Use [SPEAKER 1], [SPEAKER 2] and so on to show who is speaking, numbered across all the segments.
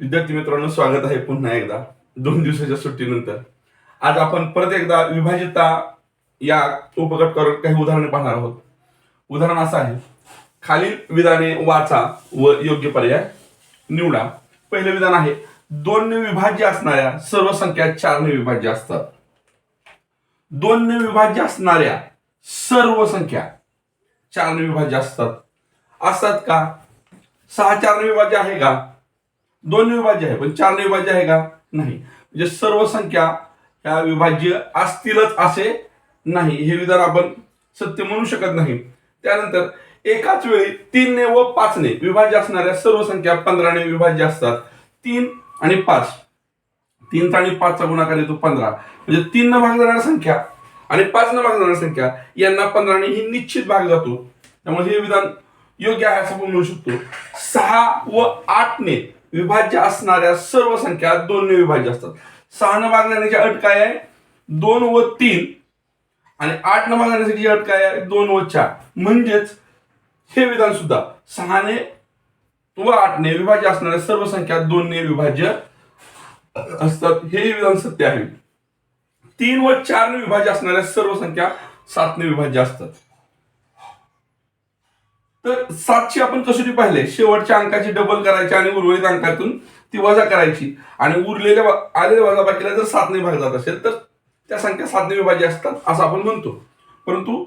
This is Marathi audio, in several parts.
[SPEAKER 1] विद्यार्थी मित्रांनो स्वागत आहे पुन्हा एकदा दोन दिवसाच्या सुट्टीनंतर. आज आपण परत एकदा विभाजिता या करून काही उदाहरणे पाहणार आहोत. उदाहरण असं आहे खालील विधाने वाचा व योग्य पर्याय निवडा. पहिले विधान आहे दोन विभाज्य असणाऱ्या सर्व संख्या चारने विभाज्य असतात. दोन विभाज्य असणाऱ्या सर्व संख्या चारने विभाज्य असतात. असतात का? सहा चारने विभाज्य आहे का? दोन विभाज्य आहे पण चार विभाज्य आहे का? नाही. म्हणजे सर्व संख्या ह्या विभाज्य असतीलच असे नाही. हे विधान आपण सत्य म्हणू शकत नाही. त्यानंतर एकाच वेळी तीनने व पाचने विभाज्य असणाऱ्या सर्व संख्या पंधराने विभाज्य असतात. तीन आणि पाच. तीन आणि पाचचा गुणाकार येतो पंधरा. म्हणजे तीन न भाग जाणाऱ्या संख्या आणि पाच न भाग जाणाऱ्या संख्या यांना पंधराने ही निश्चित भाग जातो. त्यामुळे हे विधान योग्य आहे असं आपण म्हणू शकतो. सहा व आठने विभाज्य असणाऱ्या सर्व संख्या दोनने विभाज्य असतात. सहा न भाग अट काय आहे? दोन व तीन. आणि आठ न भाग अट काय आहे? दोन व चार. म्हणजेच हे विधान सुद्धा सहाने व आठने विभाज्य असणाऱ्या सर्व संख्या दोनने विभाज्य असतात. हे विधान सत्य आहे. तीन व चारने विभाज्य असणाऱ्या सर्व संख्या सातने विभाज्य असतात. तर सातशे आपण कसोटी पाहिले. शेवटच्या अंकाची डबल करायची आणि उर्वरित अंकातून ती वजा करायची. आणि उरलेल्या आलेल्या वजाबाकीला जर सातने भाग जात असेल तर त्या संख्या सातने विभाज्य असतात असं आपण म्हणतो. परंतु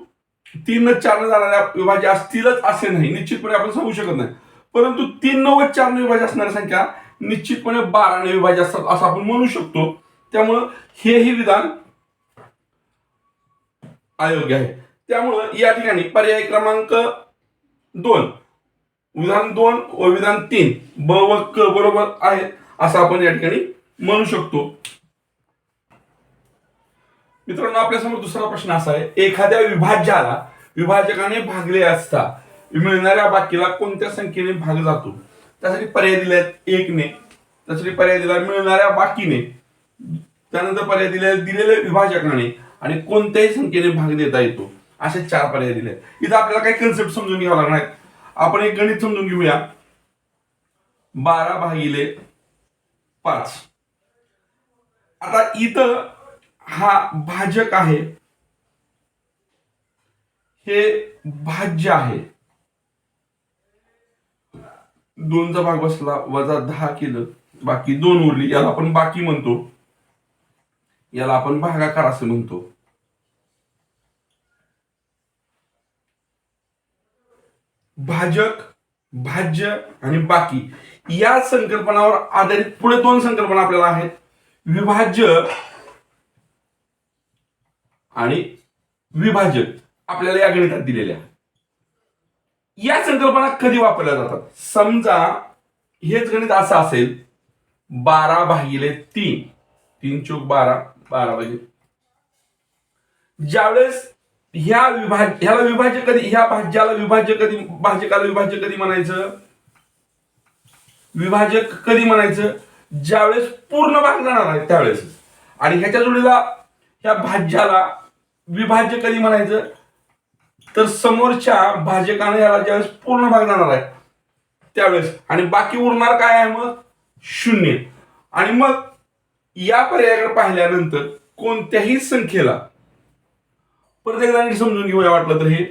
[SPEAKER 1] तीन न चार जाणाऱ्या विभाज्य असतीलच असे नाही. निश्चितपणे आपण सांगू शकत नाही. परंतु तीन नव्वद व चार विभाज्य असणाऱ्या संख्या निश्चितपणे बाराने विभाज्य असतात असं आपण म्हणू शकतो. त्यामुळं हेही विधान अयोग्य आहे. त्यामुळं या ठिकाणी पर्याय क्रमांक दोन. विधान दोन व विधान तीन. ब व क बरोबर आहे असं आपण या ठिकाणी म्हणू शकतो. मित्रांनो आपल्यासमोर दुसरा प्रश्न असा आहे. एखाद्या विभाज्याला विभाजकाने भागले असता मिळणाऱ्या बाकीला कोणत्या संख्येने भाग जातो? त्यासाठी पर्याय दिले आहेत एकने. त्यासाठी पर्याय दिला मिळणाऱ्या बाकीने. त्यानंतर पर्याय दिले दिलेल्या विभाजकाने आणि कोणत्याही संख्येने भाग देता येतो. असे चार पर्याय दिले इथं आपल्याला काही कन्सेप्ट समजून घ्यावा लागणार आहेत. आपण एक गणित समजून घेऊया. बारा भागिले पाच. आता इथं हा भाजक आहे. हे भाज्य आहे. दोनचा भाग बसला वजा दहा केलं बाकी दोन उरली याला आपण बाकी म्हणतो. याला आपण भागाकार असं म्हणतो. भाजक भाज्य आणि बाकी. या संकल्पनावर आधारित पुढे दोन संकल्पना आपल्याला आहेत. विभाज्य आणि विभाजक आपल्याला या गणितात दिलेल्या या संकल्पना कधी वापरल्या जातात? समजा हेच गणित असं असेल बारा भागिले तीन. तीन चोक बारा बारा भागिले ज्यावेळेस ह्या विभाज ह्याला विभाज्य कधी ह्या भाज्याला विभाज्य कधी भाजकाला विभाज्य कधी म्हणायचं? विभाजक कधी म्हणायचं? ज्यावेळेस पूर्ण भाग जाणार आहे त्यावेळेस. आणि ह्याच्या जोडीला ह्या भाज्याला विभाज्य कधी म्हणायचं? तर समोरच्या भाजकाने याला ज्यावेळेस पूर्ण भाग जाणार आहे त्यावेळेस. आणि बाकी उरणार काय आहे मग? शून्य. आणि मग या पर्यायाकडे पाहिल्यानंतर कोणत्याही संख्येला परत एकदा नीट समजून घेऊया वाटलं तर हे.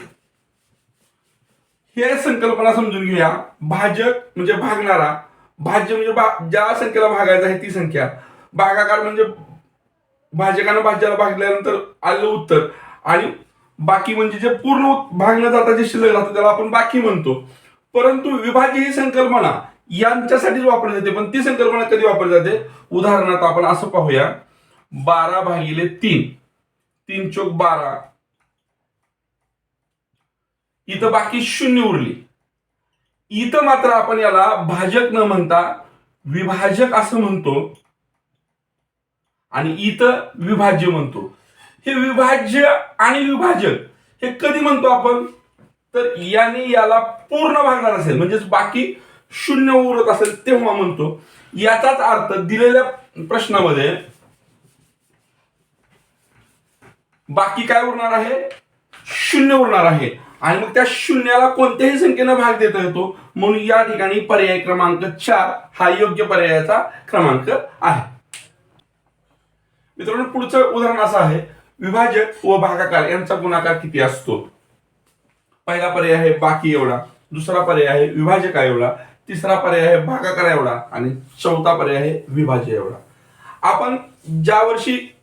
[SPEAKER 1] हे संकल्पना समजून घेऊया. भाजक म्हणजे भागणारा. भाज्य म्हणजे भा- ज्या संख्येला भागायचं आहे ती संख्या. भागाकार म्हणजे भाजकानं भाज्याला भागल्यानंतर आलेलं उत्तर. आणि बाकी म्हणजे जे पूर्ण भाग न जाता जे शिल्लक राहतं त्याला आपण बाकी म्हणतो. परंतु विभाज्य ही संकल्पना यांच्यासाठीच वापरली जाते पण ती संकल्पना कधी वापरली जाते? उदाहरणार्थ आपण असं पाहूया. बारा भागिले तीन. तीन चोक बारा. इथं बाकी शून्य उरली. इथं मात्र आपण याला भाजक न म्हणता विभाजक असं म्हणतो. आणि इथं विभाज्य म्हणतो. हे विभाज्य आणि विभाजक हे कधी म्हणतो आपण? तर याने याला पूर्ण भागणार असेल म्हणजेच बाकी शून्य उरत असेल तेव्हा म्हणतो. याचाच अर्थ दिलेल्या प्रश्नामध्ये बाकी काय उरणार आहे? शून्य उरणार आहे. आणि मग त्या शून्याला कोणत्याही संख्येनं भाग देता येतो. म्हणून या ठिकाणी पर्याय क्रमांक चार हा योग्य पर्यायाचा क्रमांक आहे. मित्रांनो पुढचं उदाहरण असं आहे. विभाजक व भागाकार यांचा गुणाकार किती असतो? पहिला पर्याय आहे बाकी एवढा. दुसरा पर्याय आहे विभाजक एवढा. तिसरा पर्याय आहे भागाकार एवढा. आणि चौथा पर्याय आहे विभाज्य एवढा. आपण ज्या वर्षी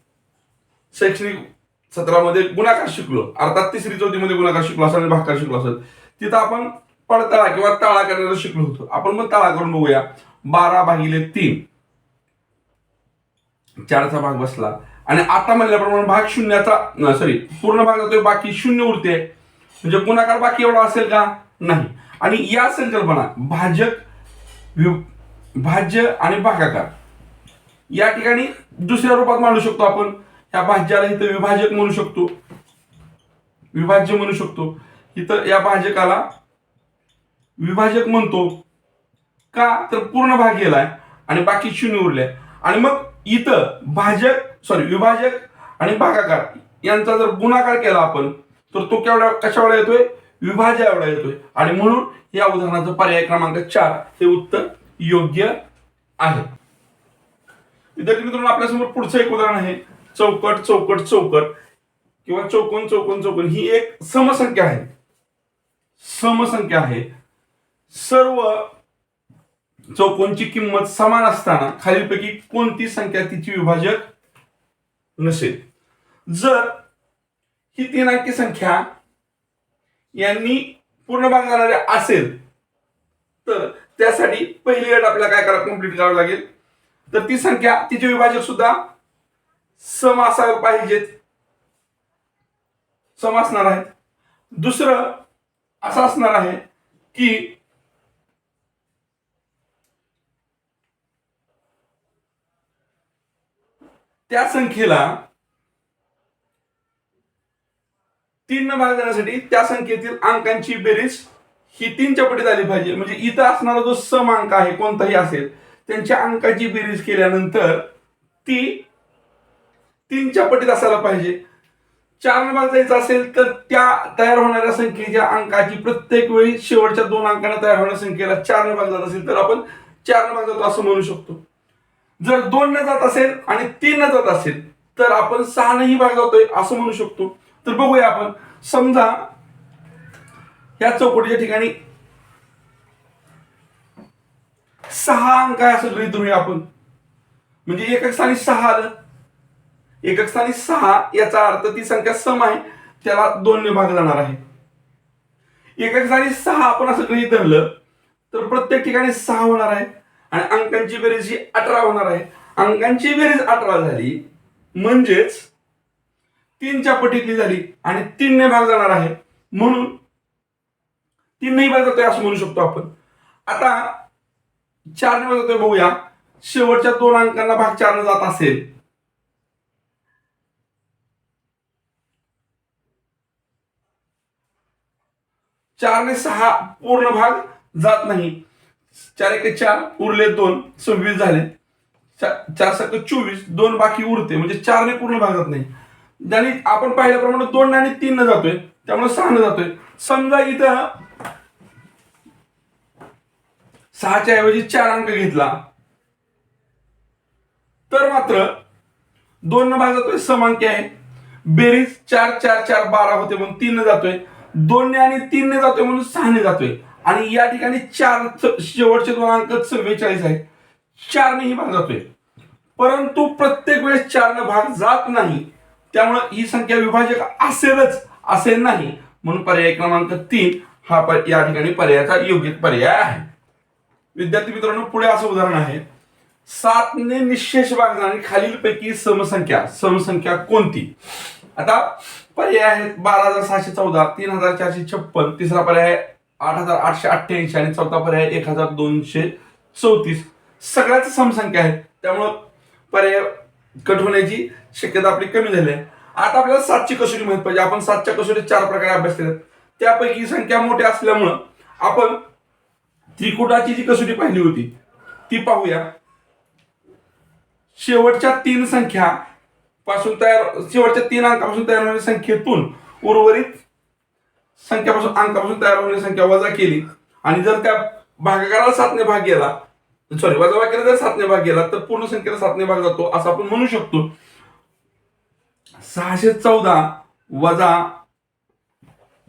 [SPEAKER 1] शैक्षणिक सत्रामध्ये गुणाकार शिकलो. अर्थात तिसरी चौथी मध्ये गुणाकार शिकलो असेल आणि भाकार शिकलो असेल तिथं आपण पडतळा किंवा ताळा करण्याचं शिकलो होतो. आपण मग ताळा करून बघूया. बारा भागिले तीन. चारचा भाग बसला. आणि आता म्हणल्याप्रमाणे भाग शून्याचा सॉरी पूर्ण भाग जातोय बाकी शून्य उरते. म्हणजे गुणाकार बाकी एवढा असेल का? नाही. आणि या संकल्पना भाजक भाज्य आणि भागाकार. या ठिकाणी दुसऱ्या रूपात मांडू शकतो आपण. या भाज्याला इथं विभाजक म्हणू शकतो. विभाज्य म्हणू शकतो. इथं या भाजकाला विभाजक म्हणतो. का? तर पूर्ण भाग गेलाय आणि बाकी शून्य उरले आणि मग इथं भाजक सॉरी विभाजक आणि भागाकार यांचा जर गुणाकार केला आपण तर तो केवढा कशावेळा येतोय? विभाज्य एवढा येतोय. आणि म्हणून या उदाहरणाचं पर्याय क्रमांक चार हे उत्तर योग्य आहे. विद्यार्थी मित्रांनो आपल्यासमोर पुढचं एक उदाहरण आहे. चौकट चौकट चौकट किंवा चौकोन चौकोन चौकोन ही एक समसंख्या आहे. समसंख्या आहे. सर्व चौकोनची किंमत समान असताना खालीलपैकी कोणती संख्या तिची विभाजक नसेल? जर ही तीन अंकी संख्या यांनी पूर्ण भाग जाणारे असेल तर त्यासाठी पहिली गट आपल्याला काय करा कंप्लीट करावं लागेल? तर ती संख्या तिचे विभाजक सुद्धा सम असायला पाहिजेत. सम असणार आहेत. दुसरं असं असणार आहे की त्या संख्येला तीन न भाग देण्यासाठी त्या संख्येतील अंकांची बेरीज ही तीनच्या पटीत आली पाहिजे. म्हणजे इथं असणारा जो सम अंक आहे कोणताही असेल त्यांच्या अंकाची बेरीज केल्यानंतर ती तीनच्या पटीत असायला पाहिजे. चार नंबर जायचं असेल तर त्या तयार होणाऱ्या संख्येच्या अंकाची प्रत्येक वेळी शेवटच्या दोन अंकांना तयार होणाऱ्या संख्येला चार न जात असेल तर आपण चार नंबर जातो असं म्हणू शकतो. जर दोन न जात असेल आणि तीन न जात असेल तर आपण सहा नही भाग जातोय असं म्हणू शकतो. तर बघूया आपण. समजा या चौकटीच्या ठिकाणी सहा अंक आहे असं गृहित धरूया आपण. म्हणजे एकक स्थानी सहा आलं. एकक स्थानी सहा याचा अर्थ ती संख्या सम आहे. त्याला दोन भाग जाणार आहे. एकक स्थानी सहा आपण असं गृहित धरलं तर प्रत्येक ठिकाणी सहा होणार आहे आणि अंकांची बेरीज ही अठरा होणार आहे. अंकांची बेरीज अठरा झाली म्हणजेच तीनच्या पटीतली झाली आणि तीनने भाग जाणार आहे. म्हणून तीनही भाग जातोय असं म्हणू शकतो आपण. आता चारने भाग जातोय बघूया. शेवटच्या दोन अंकांना भाग चारने जात असेल. चारने सहा पूर्ण भाग जात नाही. चार एक चार उरले दोन सव्वीस झाले. चार सक चोवीस दोन बाकी उरते म्हणजे चारने पूर्ण भाग जात नाही. आणि आपण पाहिल्याप्रमाणे दोन आणि तीन न जातोय त्यामुळे सहा न जातोय. समजा इथं सहाच्या ऐवजी चार अंक घेतला. तर मात्र दोन न भाग जातोय समांकी आहे. बेरीज चार चार चार बारा होते म्हणून तीन न जातोय. दोनने आणि तीनने जातोय म्हणून सहाने जातोय. आणि या ठिकाणी चार शेवटचे दोन अंक चव्वेचाळीस चारने ही भाग जातोय. परंतु प्रत्येक वेळेस चारने भाग जात नाही. त्यामुळं ही संख्या विभाजक असेलच असेल नाही. म्हणून पर्याय क्रमांक तीन हा पर- या ठिकाणी पर्यायाचा योग्य पर्याय आहे. विद्यार्थी मित्रांनो पुढे असं उदाहरण आहे. सातने निशेष भाग जाणारी खालीलपैकी समसंख्या. समसंख्या कोणती? आता पर्याय आहेत बारा हजार सहाशे चौदा तीन हजार चारशे छप्पन तिसरा पर्याय आहे आठ हजार आठशे अठ्ठ्याऐंशी आणि चौथा पर्याय एक हजार दोनशे चौतीस. सगळ्याच समसंख्या आहेत. त्यामुळं पर्याय कट होण्याची शक्यता आपली कमी झाली आहे. आता आपल्याला सातची कसोटी माहीत पाहिजे. आपण सातच्या कसोटीत चार प्रकारे अभ्यास केला त्यापैकी संख्या मोठी असल्यामुळं आपण त्रिकुटाची जी कसोटी पाहिली होती ती पाहूया. शेवटच्या तीन संख्या पासून तयार शेवटच्या तीन अंकापासून तयार होणाऱ्या संख्येतून उर्वरित संख्यापासून अंकापासून तयार होणारी संख्या वजा केली. आणि जर त्या भागाकाराला सातने भाग गेला सॉरी वजा वाक्याला जर सातने भाग गेला तर पूर्ण संख्येला सातने भाग जातो असं आपण म्हणू शकतो. सहाशे चौदा वजा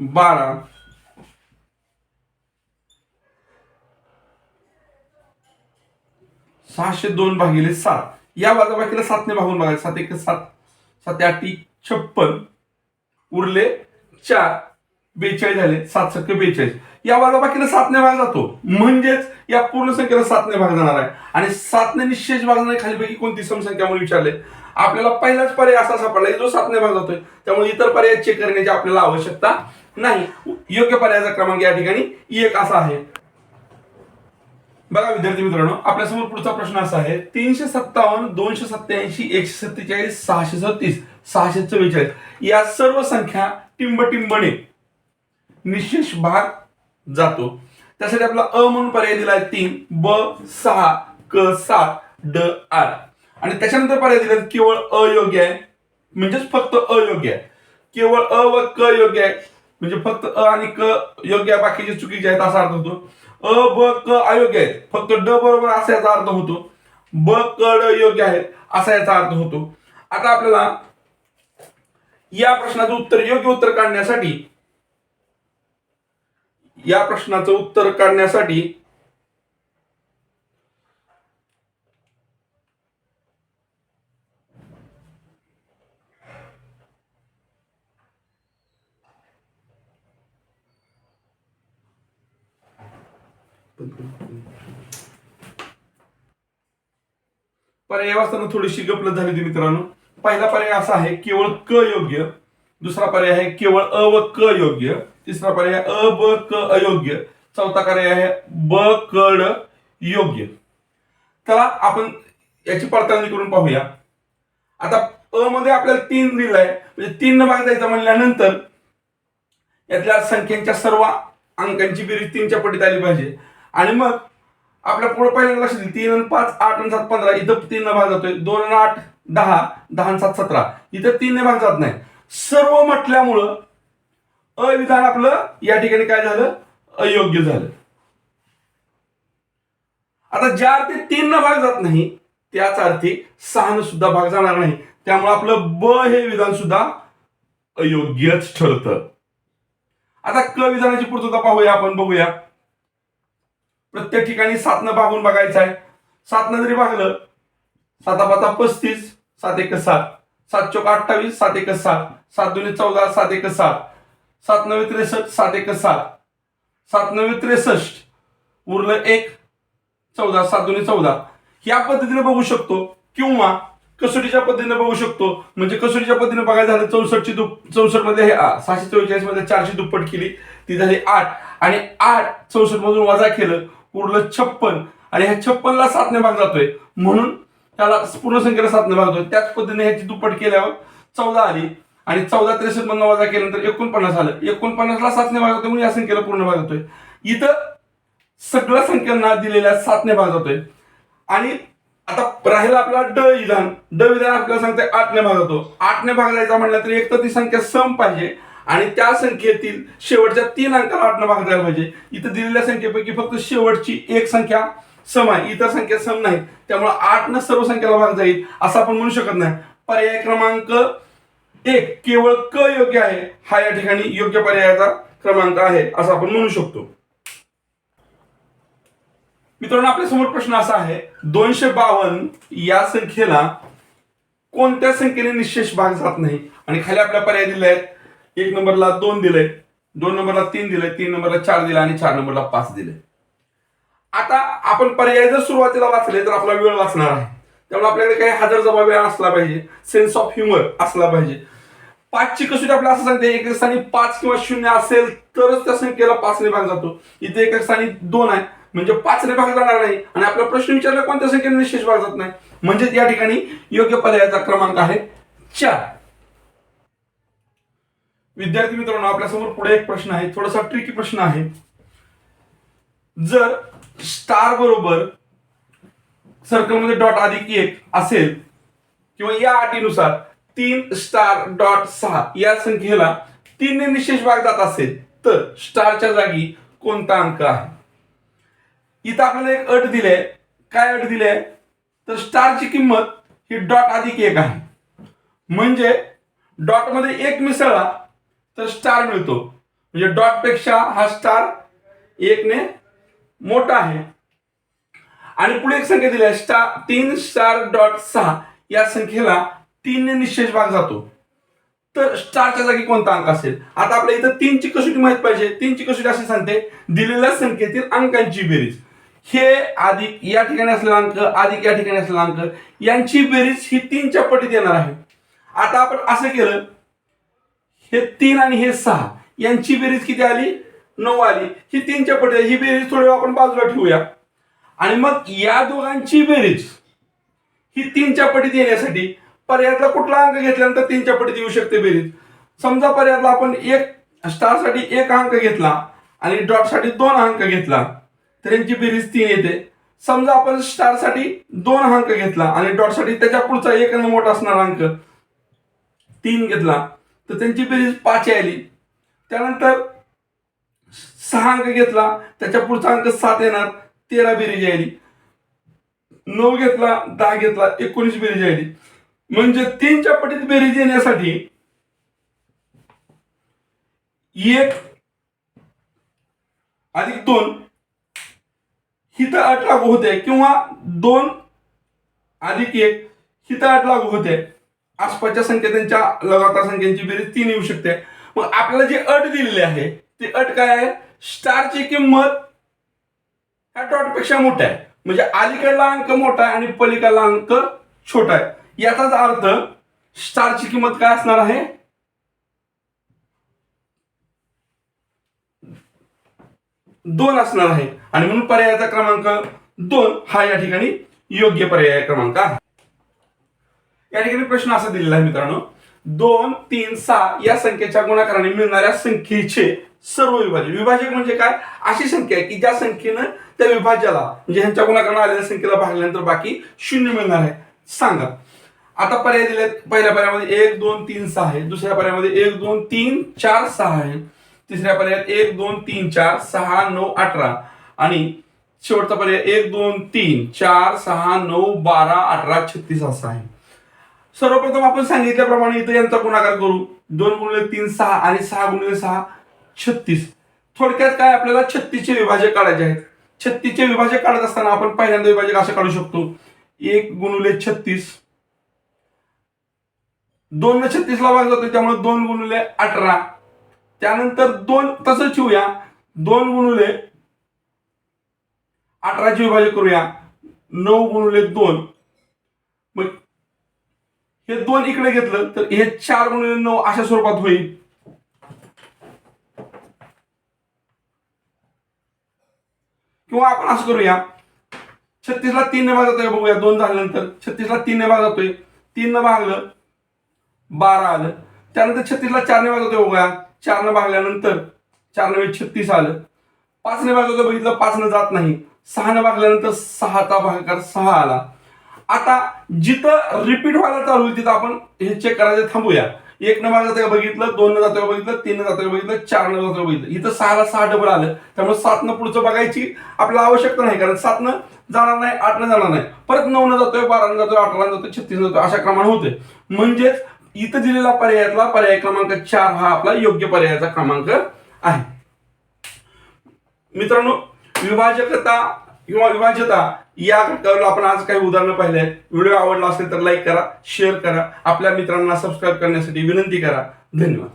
[SPEAKER 1] बारा सहाशे दोन भागिले सात. या वाजाबाकीला सातने भागून बघायचं. सात एक सात सात आठ छप्पन उरले चार बेचाळीस झाले. सात सक्के बेचाळीस. या वाजाबाकीला सातने भाग जातो. म्हणजेच या पूर्ण संख्येला सातने भाग जाणार आहे. आणि सातने निशेष भाग जाणार खालीपैकी कोणती समसंख्या म्हणून विचारले? आपल्याला पहिलाच पर्याय असा सापडला जो सातने भाग जातोय. त्यामुळे इतर पर्याय चेक करण्याची आपल्याला आवश्यकता नाही. योग्य पर्यायाचा क्रमांक या ठिकाणी एक असा आहे. बघा विद्यार्थी मित्रांनो आपल्यासमोर पुढचा प्रश्न असा आहे तीनशे सत्तावन्न दोनशे सत्याऐंशी एकशे सत्तेचाळीस सहाशे सत्तीस सहाशे चव्वेचाळीस. या सर्व संख्या टिंबटिंबणे निशेष भाग जातो. त्यासाठी आपला अ म्हणून पर्याय दिला आहे तीन ब सहा क सात ड आठ. आणि त्याच्यानंतर पर्याय दिला केवळ अयोग्य आहे. म्हणजेच फक्त अयोग्य आहे. केवळ अ व क योग्य आहे. म्हणजे फक्त अ आणि क योग्य आहे बाकीचे चुकीचे आहेत असा अर्थ होतो. अ ब क अयोग्य आहेत. फक्त ड बरोबर असा याचा अर्थ होतो. ब क ड योग्य आहेत असा याचा अर्थ होतो. आता आपल्याला या प्रश्नाचं उत्तर योग्य उत्तर काढण्यासाठी या प्रश्नाचं उत्तर काढण्यासाठी पर्याय वाचताना थोडीशी गपलत झाली होती मित्रांनो. पहिला पर्याय असा आहे केवळ क योग्य. दुसरा पर्याय आहे केवळ अ व क योग्य. तिसरा पर्याय अ ब क अयोग्य. चौथा पर्याय आहे ब क योग्य. चला आपण याची पडताळणी करून पाहूया. आता अ मध्ये आपल्याला तीन दिलाय म्हणजे तीन न भाग द्यायचा म्हणल्यानंतर यातल्या संख्यांच्या सर्व अंकांची बेरीज तीनच्या पटीत आली पाहिजे. आणि मग आपल्या पुढे पहिल्यांदा लक्षात तीन आणि पाच आठ आणि सात पंधरा. इथं तीन भाग जातोय दोन आणि आठ दहा. दहा आणि सात सतरा. इथं तीन भाग जात नाही. सर्व म्हटल्यामुळं अविधान आपलं या ठिकाणी काय झालं? अयोग्य झालं. आता ज्या अर्थी तीन न भाग जात नाही त्याच अर्थी सहा सुद्धा भाग जाणार नाही. त्यामुळे आपलं ब हे विधान सुद्धा अयोग्यच ठरतं. आता क विधानाची पूर्तता पाहूया आपण बघूया. प्रत्येक ठिकाणी सातनं भागून बघायचं आहे. सातनं जरी भागलं साता पाचा पस्तीस सात एक सात. सात चौक अठ्ठावीस सात एक सात. सात दोन्ही चौदा सात एक सात. सात नव्वे त्रेसष्ट सात एक सात. सात नव्वे त्रेसष्ट. उरलं एक चौदा सात दोन्ही चौदा. या पद्धतीने बघू शकतो किंवा कसोटीच्या पद्धतीने बघू शकतो. म्हणजे कसोटीच्या पद्धतीने बघायला झालं चौसष्टची दुप चौसष्टमध्ये सहाशे चव्वेचाळीसमध्ये चारशे दुप्पट केली. ती झाली आठ. आणि आठ चौसष्ट मधून वजा केलं उरलं छप्पन. आणि ह्या छप्पनला सातने भाग जातोय. म्हणून त्याला पूर्ण संख्येला सातने भाग जातोय. त्याच पद्धतीने ह्याची दुप्पट केल्यावर चौदा आली. आणि चौदा त्रेसष्ट मधून वजा केल्यानंतर एकोणपन्नास आलं. एकोणपन्नासला सातने भाग होतोय म्हणून या संख्येला पूर्ण भाग होतोय इथं सगळ्या संख्यांना दिलेल्या सातने भाग जातोय. आणि आता राहिला आपला ड विधान. ड विधान आपल्याला सांगते आठने भाग होतो आठने भाग जायचा म्हटलं तर एक तर ती संख्या सम पाहिजे. आणि त्या संख्येतील शेवटच्या तीन अंकाला आठनं भाग जायला पाहिजे. इथं दिलेल्या संख्येपैकी फक्त शेवटची एक संख्या सम आहे. इतर संख्या सम नाही त्यामुळे आठ न सर्व संख्येला भाग जाईल असं आपण म्हणू शकत नाही. पर्याय क्रमांक एक केवळ क योग्य आहे. हा या ठिकाणी योग्य पर्यायाचा क्रमांक आहे असं आपण म्हणू शकतो. मित्रांनो आपल्यासमोर प्रश्न असा आहे दोनशे बावन्न या संख्येला कोणत्या संख्येने निशेष भाग जात नाही? आणि खाली आपल्या पर्याय दिले आहेत एक नंबरला दोन दिले दोन नंबरला तीन दिले तीन नंबरला चार दिले आणि चार नंबरला पाच दिले. आता आपण पर्याय जर सुरुवातीला वाचले तर आपला वेळ वाचणार आहे. त्यामुळे आपल्याकडे काही हजर जबाबी असला पाहिजे सेन्स ऑफ ह्युमर असला पाहिजे. पाचची कसोटी आपल्याला असं सांगते एक स्थानी पाच किंवा शून्य असेल तरच त्या संख्येला पाचने भाग जातो. इथे एक स्थानी दोन आहे म्हणजे पाचने भाग जाणार नाही आणि आपला प्रश्न विचारला कोणत्या संख्येने निशेष भाग जात नाही. म्हणजे या ठिकाणी योग्य पर्यायाचा क्रमांक आहे चार. विद्यार्थी मित्रांनो आपल्यासमोर पुढे एक प्रश्न आहे थोडासा ट्रिकी प्रश्न आहे. जर स्टार बरोबर सर्कलमध्ये डॉट अधिक एक असेल किंवा या अटीनुसार तीन स्टार डॉट सहा या संख्येला तीन ने निशेष भाग जात असेल तर स्टारच्या जागी कोणता अंक आहे? इथं आपल्याला एक अट दिली काय अट दिली तर स्टारची किंमत ही डॉट अधिक एक आहे. म्हणजे डॉटमध्ये एक मिसळला तर स्टार मिळतो. म्हणजे डॉटपेक्षा हा स्टार एकने मोठा आहे. आणि पुढे एक संख्या दिली आहे स्टार तीन स्टार डॉट सहा या संख्येला तीनने निश्चेष भाग जातो. तर स्टारच्या जागी कोणता अंक असेल? आता आपल्या इथं तीनची कसोटी माहीत पाहिजे. तीनची कसोटी अशी सांगते दिलेल्या संख्येतील अंकांची बेरीज. हे अधिक या ठिकाणी असलेला अंक अधिक या ठिकाणी असलेला अंक यांची बेरीज ही तीनच्या पटीत येणार आहे. आता आपण असं केलं हे तीन आणि हे सहा. यांची बेरीज किती आली? नऊ आली. ही तीनच्या पटीत ही बेरीज थोडी आपण बाजूला ठेवूया. आणि मग या दोघांची बेरीज ही तीनच्या पटीत येण्यासाठी पर्यायातला कुठला अंक घेतल्यानंतर तीनच्या पटीत येऊ शकते बेरीज? समजा पर्यायातला आपण एक स्टारसाठी एक अंक घेतला आणि डॉटसाठी दोन अंक घेतला तर यांची बेरीज तीन येते. समजा आपण स्टारसाठी दोन अंक घेतला आणि डॉटसाठी त्याच्या पुढचा एक मोठा असणारा अंक तीन घेतला. तर त्यांची बेरीज पाच आली. त्यानंतर सहा अंक घेतला. त्याच्या पुढचा अंक सात येणार. तेरा बेरीज आली नऊ घेतला दहा घेतला एकोणीस बेरीज आली म्हणजे तीनच्या पटीत बेरीज येण्यासाठी एक अधिक दोन हिथं अट लागू होते किंवा दोन अधिक एक हिथं अट लागू होते. आसपासच्या संख्या त्यांच्या लगातार संख्यांची बेरीज तीन येऊ शकते. मग आपल्याला जी अट दिलेली आहे ती अट काय आहे? स्टारची किंमत ह्या डॉटपेक्षा पेक्षा मोठा आहे. म्हणजे अलीकडला अंक मोठा आहे आणि पलीकडला अंक छोटा आहे. याचाच अर्थ स्टारची किंमत काय असणार आहे? दोन असणार आहे. आणि म्हणून पर्यायाचा क्रमांक दोन हा या ठिकाणी योग्य पर्याय क्रमांक आहे. या ठिकाणी प्रश्न असा दिलेला आहे मित्रांनो. दोन तीन सहा या संख्येच्या गुणाकाराने मिळणाऱ्या संख्येचे सर्व विभाजक विभाजक म्हणजे काय? अशी संख्या आहे की ज्या संख्येनं त्या विभाज्याला म्हणजे ह्यांच्या गुणाकाराने आलेल्या संख्येला भागल्यानंतर बाकी शून्य मिळणार आहे. सांगा. आता पर्याय दिले पहिल्या पर्यायामध्ये एक दोन तीन सहा आहे. दुसऱ्या पर्यायामध्ये एक दोन तीन चार सहा आहे. तिसऱ्या पर्यायात एक दोन तीन चार सहा नऊ अठरा. आणि शेवटचा पर्याय एक दोन तीन चार सहा नऊ बारा अठरा छत्तीस असा आहे. सर्वप्रथम आपण सांगितल्याप्रमाणे इथं यांचा गुणाकार करू. दोन गुणिले तीन सहा आणि सहा गुणिले सहा छत्तीस. थोडक्यात काय आपल्याला छत्तीसचे विभाजक काढायचे आहेत? छत्तीसचे विभाजक काढत असताना आपण पहिल्यांदा विभाजक असं काढू शकतो. एक गुणुले छत्तीस. दोन न छत्तीसला भाग जातो त्यामुळे दोन गुणुले अठरा. त्यानंतर दोन तसंच ठेवूया दोन गुणुले अठराचे विभाजक करूया. नऊ गुणुले दोन. मग हे दोन इकडे घेतलं तर हे चार गुणिले नऊ अशा स्वरूपात होईल. किंवा आपण असं करूया छत्तीसला तीन ने भाग जातोय बघूया दोन झाल्यानंतर. छत्तीसला तीन ने भाग जातोय तीन न भागलं बारा आलं. त्यानंतर छत्तीसला चार ने भाग जातोय बघूया चार न भागल्यानंतर चार नवे छत्तीस आलं. पाच ने भाग बघितलं पाच न जात नाही. सहा न भागल्यानंतर सहाचा भागाकार सहा आला. आता जिथं रिपीट व्हायला चालू होईल तिथं आपण हे चेक करायचं थांबूया. एक नंबर जाते बघितलं दोन न जातोय बघितलं तीन जाते बघितलं चार न जाते बघितलं. इथं सहाला सहा डबल आलं. त्यामुळे सात न पुढचं बघायची आपल्याला आवश्यकता नाही कारण सात न जाणार नाही आठ न जाणार नाही. परत नऊ न जातोय बारा न जातोय अठरा न जातोय छत्तीस जातोय अशा क्रमाने होते म्हणजेच इथं दिलेला पर्यायातला पर्याय क्रमांक चार हा आपला योग्य पर्यायाचा क्रमांक आहे. मित्रांनो विभाजकता किंवा विभाज्यता या घटकावर आपण आज काही उदाहरणं पाहिले आहेत. व्हिडिओ आवडला असेल तर लाईक करा शेअर करा. आपल्या मित्रांना सबस्क्राईब करण्यासाठी विनंती करा. धन्यवाद.